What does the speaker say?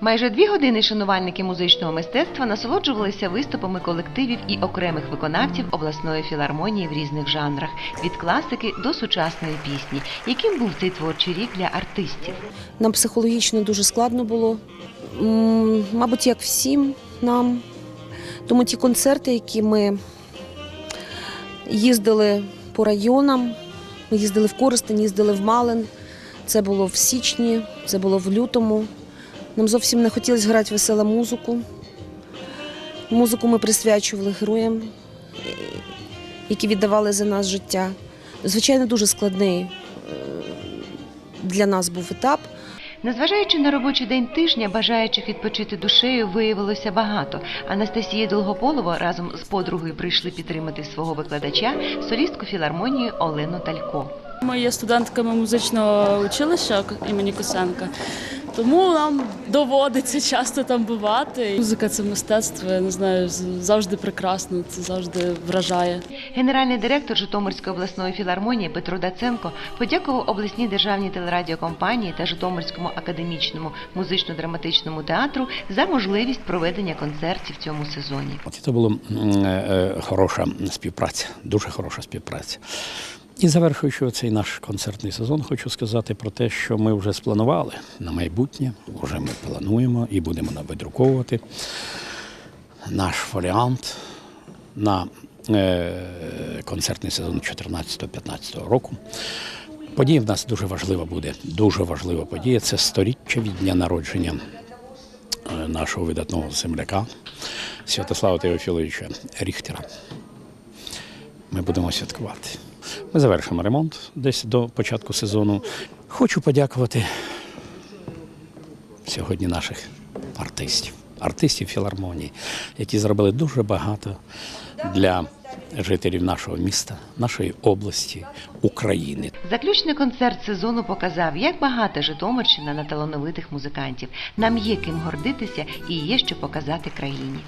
Майже дві години шанувальники музичного мистецтва насолоджувалися виступами колективів і окремих виконавців обласної філармонії в різних жанрах від класики до сучасної пісні. Яким був цей творчий рік для артистів? Нам психологічно дуже складно було. Мабуть, як всім нам. Тому ті концерти, які ми їздили по районам, ми їздили в Коростень, їздили в Малин. Це було в січні, це було в лютому. Нам зовсім не хотілося грати веселу музику. Музику ми присвячували героям, які віддавали за нас життя. Звичайно, дуже складний е, для нас був етап. Незважаючи на робочий день тижня, бажаючих відпочити душею виявилося багато. Анастасія Долгополова разом з подругою прийшли підтримати свого викладача, солістку філармонії Олену Талько. Ми є студентками музичного училища імені Косенка, тому нам доводиться часто там бувати. Музика це мистецтво, я не знаю, завжди прекрасно, це завжди вражає. Генеральний директор Житомирської обласної філармонії Петро Даценко подякував обласній державній телерадіокомпанії та Житомирському академічному музично-драматичному театру за можливість проведення концертів в цьому сезоні. Це була е, хороша співпраця, дуже хороша співпраця. І завершуючи цей наш концертний сезон, хочу сказати про те, що ми вже спланували на майбутнє. Вже ми плануємо і будемо видруковувати наш варіант на е, концертний сезон 14-15 року. Подія в нас дуже важлива буде. Дуже важлива подія. Це сторіччя від дня народження е, нашого видатного земляка Святослава Теофіловича Ріхтера. Ми будемо святкувати. Ми завершимо ремонт десь до початку сезону. Хочу подякувати сьогодні наших артистів, артистів філармонії, які зробили дуже багато для жителів нашого міста, нашої області, України. Заключний концерт сезону показав, як багата Житомирщина на талановитих музикантів. Нам є ким гордитися і є що показати країні.